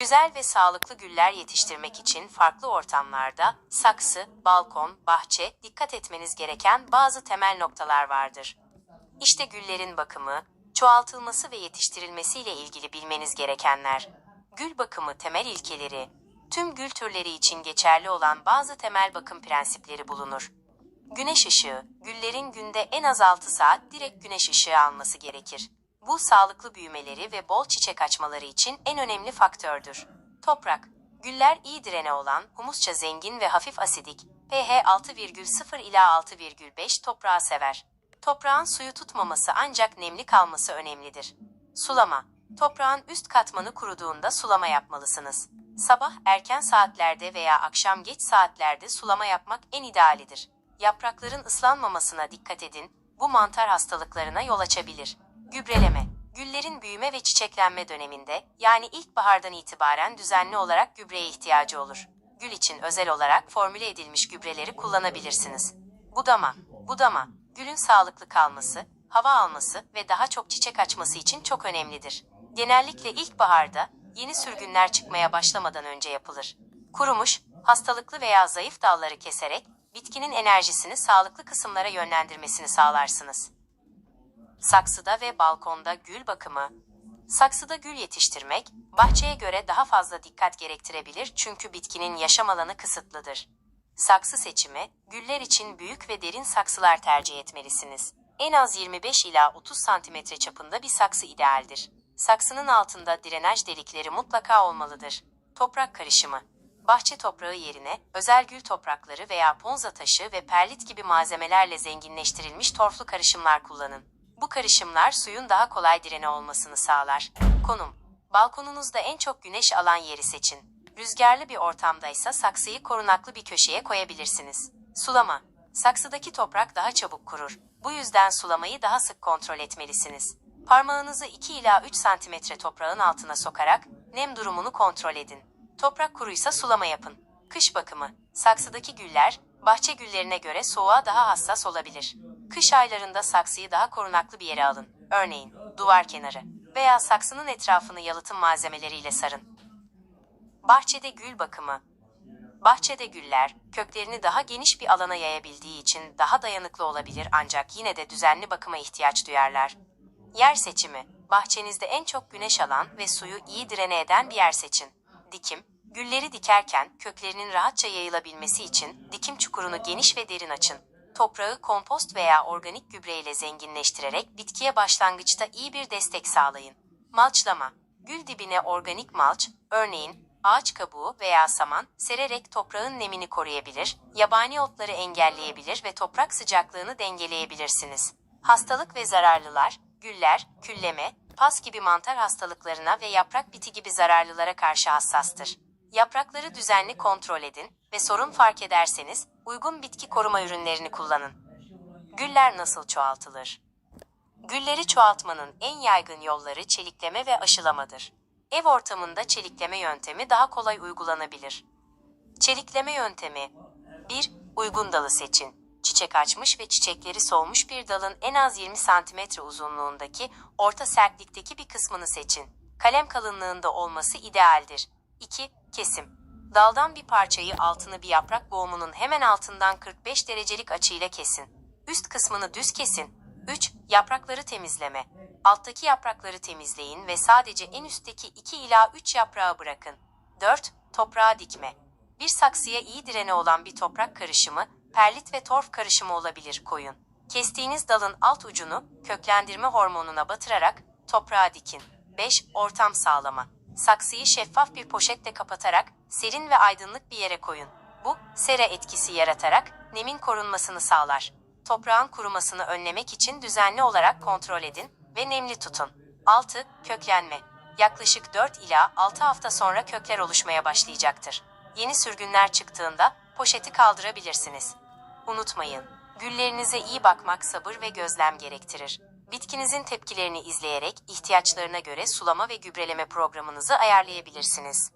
Güzel ve sağlıklı güller yetiştirmek için farklı ortamlarda saksı, balkon, bahçe dikkat etmeniz gereken bazı temel noktalar vardır. İşte güllerin bakımı, çoğaltılması ve yetiştirilmesiyle ilgili bilmeniz gerekenler. Gül bakımı temel ilkeleri, tüm gül türleri için geçerli olan bazı temel bakım prensipleri bulunur. Güneş ışığı, güllerin günde en az 6 saat direkt güneş ışığı alması gerekir. Bu sağlıklı büyümeleri ve bol çiçek açmaları için en önemli faktördür. Toprak, güller iyi direne olan, humusça zengin ve hafif asidik, pH 6,0 ila 6,5 toprağı sever. Toprağın suyu tutmaması ancak nemli kalması önemlidir. Sulama, toprağın üst katmanı kuruduğunda sulama yapmalısınız. Sabah erken saatlerde veya akşam geç saatlerde sulama yapmak en idealidir. Yaprakların ıslanmamasına dikkat edin, bu mantar hastalıklarına yol açabilir. Gübreleme, güllerin büyüme ve çiçeklenme döneminde, yani ilkbahardan itibaren düzenli olarak gübreye ihtiyacı olur. Gül için özel olarak formüle edilmiş gübreleri kullanabilirsiniz. Budama, budama, gülün sağlıklı kalması, hava alması ve daha çok çiçek açması için çok önemlidir. Genellikle ilkbaharda, yeni sürgünler çıkmaya başlamadan önce yapılır. Kurumuş, hastalıklı veya zayıf dalları keserek, bitkinin enerjisini sağlıklı kısımlara yönlendirmesini sağlarsınız. Saksıda ve balkonda gül bakımı. Saksıda gül yetiştirmek, bahçeye göre daha fazla dikkat gerektirebilir çünkü bitkinin yaşam alanı kısıtlıdır. Saksı seçimi, güller için büyük ve derin saksılar tercih etmelisiniz. En az 25 ila 30 santimetre çapında bir saksı idealdir. Saksının altında drenaj delikleri mutlaka olmalıdır. Toprak karışımı. Bahçe toprağı yerine özel gül toprakları veya ponza taşı ve perlit gibi malzemelerle zenginleştirilmiş torflu karışımlar kullanın. Bu karışımlar suyun daha kolay direne olmasını sağlar. Konum. Balkonunuzda en çok güneş alan yeri seçin. Rüzgarlı bir ortamdaysa saksıyı korunaklı bir köşeye koyabilirsiniz. Sulama. Saksıdaki toprak daha çabuk kurur. Bu yüzden sulamayı daha sık kontrol etmelisiniz. Parmağınızı 2 ila 3 santimetre toprağın altına sokarak nem durumunu kontrol edin. Toprak kuruysa sulama yapın. Kış bakımı. Saksıdaki güller, bahçe güllerine göre soğuğa daha hassas olabilir. Kış aylarında saksıyı daha korunaklı bir yere alın. Örneğin duvar kenarı veya saksının etrafını yalıtım malzemeleriyle sarın. Bahçede gül bakımı. Bahçede güller, köklerini daha geniş bir alana yayabildiği için daha dayanıklı olabilir ancak yine de düzenli bakıma ihtiyaç duyarlar. Yer seçimi. Bahçenizde en çok güneş alan ve suyu iyi direne eden bir yer seçin. Dikim. Gülleri dikerken köklerinin rahatça yayılabilmesi için dikim çukurunu geniş ve derin açın. Toprağı kompost veya organik gübreyle zenginleştirerek bitkiye başlangıçta iyi bir destek sağlayın. Malçlama. Gül dibine organik malç, örneğin ağaç kabuğu veya saman sererek toprağın nemini koruyabilir, yabani otları engelleyebilir ve toprak sıcaklığını dengeleyebilirsiniz. Hastalık ve zararlılar, güller, külleme, pas gibi mantar hastalıklarına ve yaprak biti gibi zararlılara karşı hassastır. Yaprakları düzenli kontrol edin ve sorun fark ederseniz uygun bitki koruma ürünlerini kullanın. Güller nasıl çoğaltılır? Gülleri çoğaltmanın en yaygın yolları çelikleme ve aşılamadır. Ev ortamında çelikleme yöntemi daha kolay uygulanabilir. Çelikleme yöntemi 1. Uygun dalı seçin. Çiçek açmış ve çiçekleri solmuş bir dalın en az 20 cm uzunluğundaki orta sertlikteki bir kısmını seçin. Kalem kalınlığında olması idealdir. 2. Kesim. Daldan bir parçayı altını bir yaprak boğumunun hemen altından 45 derecelik açıyla kesin. Üst kısmını düz kesin. 3. Yaprakları temizleme. Alttaki yaprakları temizleyin ve sadece en üstteki 2 ila 3 yaprağı bırakın. 4. Toprağa dikme. Bir saksıya iyi direne olan bir toprak karışımı, perlit ve torf karışımı olabilir koyun. Kestiğiniz dalın alt ucunu köklendirme hormonuna batırarak toprağa dikin. 5. Ortam sağlama. Saksıyı şeffaf bir poşetle kapatarak serin ve aydınlık bir yere koyun. Bu, sera etkisi yaratarak nemin korunmasını sağlar. Toprağın kurumasını önlemek için düzenli olarak kontrol edin ve nemli tutun. 6. Köklenme. Yaklaşık 4 ila 6 hafta sonra kökler oluşmaya başlayacaktır. Yeni sürgünler çıktığında poşeti kaldırabilirsiniz. Unutmayın, güllerinize iyi bakmak sabır ve gözlem gerektirir. Bitkinizin tepkilerini izleyerek ihtiyaçlarına göre sulama ve gübreleme programınızı ayarlayabilirsiniz.